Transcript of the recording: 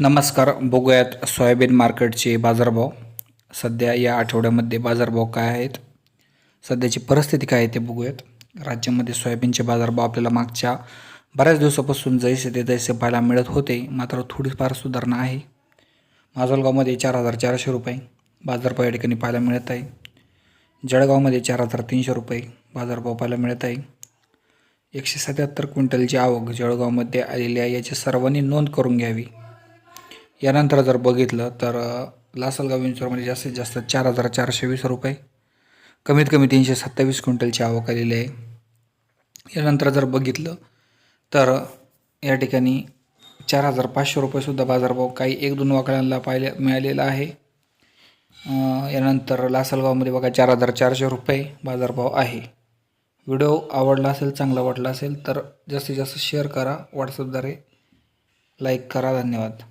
नमस्कार बघूयात सोयाबीन मार्केटचे बाजारभाव. सध्या या आठवड्यामध्ये बाजारभाव काय आहेत? सध्याची परिस्थिती काय आहे ते बघूयात. राज्यामध्ये सोयाबीनचे बाजारभाव आपल्याला मागच्या बऱ्याच दिवसापासून जैसे ते तैसे पाहायला मिळत होते मात्र थोडीफार सुधारणा आहे. माजलगावमध्ये चार हजार चारशे रुपये बाजारभाव या ठिकाणी पाहायला मिळत आहे. जळगावमध्ये चार हजार तीनशे रुपये बाजारभाव पाहायला मिळत आहे. एकशे सत्याहत्तर क्विंटलची आवक जळगावमध्ये आलेली आहे याची सर्वांनी नोंद करून घ्यावी. यानंतर जर बघितलं तर लासलगाव विंचूरमध्ये जास्तीत जास्त चार हजार चारशे वीस रुपये कमीत कमी तीनशे सत्तावीस क्विंटलची आवक आलेली आहे. यानंतर जर बघितलं तर या ठिकाणी चार हजार पाचशे रुपयेसुद्धा बाजारभाव काही एक दोन वाकड्यांना पाहिले मिळालेला आहे. यानंतर लासलगावमध्ये बघा चार हजार चारशे रुपये बाजारभाव आहे. व्हिडिओ आवडला असेल चांगला वाटला असेल तर जास्तीत जास्त शेअर करा. व्हॉट्सअपद्वारे लाईक करा. धन्यवाद.